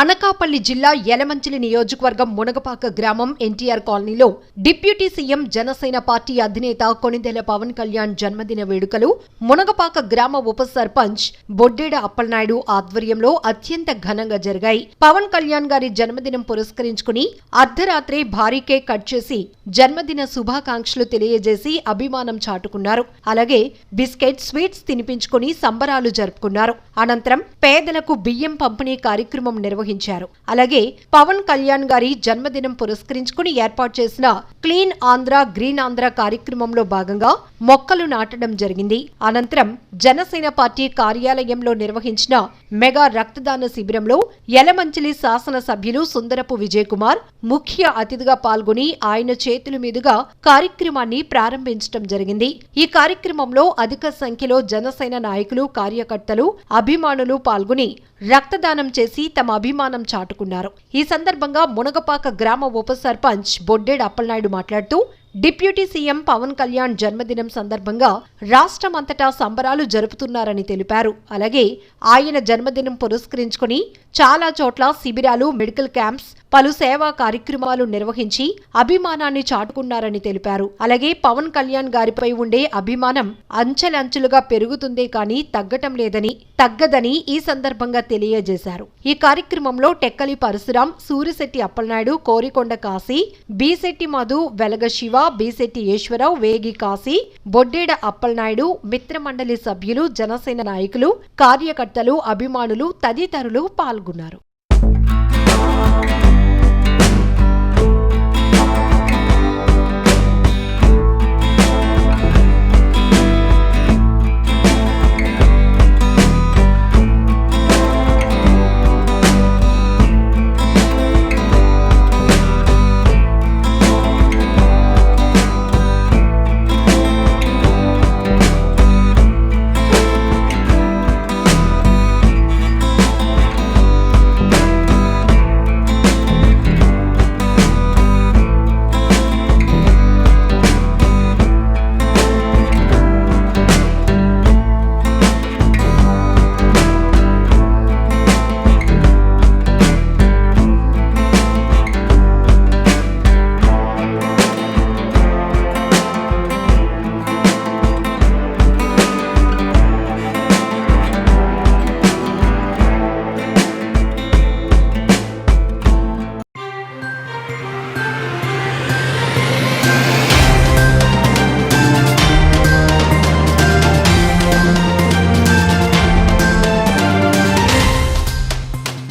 అనకాపల్లి జిల్లా యలమంచిలి నియోజకవర్గం మునగపాక గ్రామం ఎన్టీఆర్ కాలనీలో డిప్యూటీ సీఎం జనసేన పార్టీ అధినేత కొనిదెల పవన్ కళ్యాణ్ జన్మదిన వేడుకలు మునగపాక గ్రామ ఉప సర్పంచ్ బొడ్డేడ అప్పలనాయుడు ఆధ్వర్యంలో అత్యంత ఘనంగా జరిగాయి. పవన్ కళ్యాణ్ గారి జన్మదినం పురస్కరించుకుని అర్ధరాత్రి భారీ కేక్ కట్ చేసి జన్మదిన శుభాకాంక్షలు తెలియజేసి అభిమానం చాటుకున్నారు. అలాగే బిస్కెట్ స్వీట్స్ తినిపించుకుని సంబరాలు జరుపుకున్నారు. అనంతరం పేదలకు బియ్యం పంపిణీ కార్యక్రమం నిర్వహించారు అలాగే పవన్ కళ్యాణ్ గారి జన్మదినం పురస్కరించుకుని ఏర్పాటు చేసిన క్లీన్ ఆంధ్ర గ్రీన్ ఆంధ్ర కార్యక్రమంలో భాగంగా మొక్కలు నాటడం జరిగింది. అనంతరం జనసేన పార్టీ కార్యాలయంలో నిర్వహించిన మెగా రక్తదాన శిబిరంలో యలమంచిలి శాసన సభ్యులు సుందరపు విజయకుమార్ ముఖ్య అతిథిగా పాల్గొని ఆయన చేతుల మీదుగా కార్యక్రమాన్ని ప్రారంభించడం జరిగింది. ఈ కార్యక్రమంలో అధిక సంఖ్యలో జనసేన నాయకులు కార్యకర్తలు అభిమానులు పాల్గొని రక్తదానం చేసి తమ అభిమానం చాటుకున్నారు. ఈ సందర్భంగా మునగపాక గ్రామ ఉప సర్పంచ్ బొడ్డేడు అప్పలనాయుడు మాట్లాడుతూ డిప్యూటీ సీఎం పవన్ కళ్యాణ్ జన్మదినం సందర్భంగా రాష్ట్రమంతటా సంబరాలు జరుపుతున్నారని తెలిపారు. అలాగే ఆయన జన్మదినం పురస్కరించుకుని చాలా చోట్ల శిబిరాలు మెడికల్ క్యాంప్స్ పలు సేవా కార్యక్రమాలు నిర్వహించి అభిమానాన్ని చాటుకున్నారని తెలిపారు. అలాగే పవన్ కళ్యాణ్ గారిపై ఉండే అభిమానం అంచెలంచెలుగా పెరుగుతుందే కానీ తగ్గటం లేదని తగ్గదని ఈ సందర్భంగా తెలియజేశారు. ఈ కార్యక్రమంలో టెక్కలి పరశురాం సూరిశెట్టి అప్పలనాయుడు కోరికొండ కాశీ బీశెట్టి మధు వెలగ శివ బీశెట్టి ఈశ్వరరావు వేగి కాశీ బొడ్డేడ అప్పలనాయుడు మిత్రమండలి సభ్యులు జనసేన నాయకులు కార్యకర్తలు అభిమానులు తదితరులు పాల్గొన్నారు.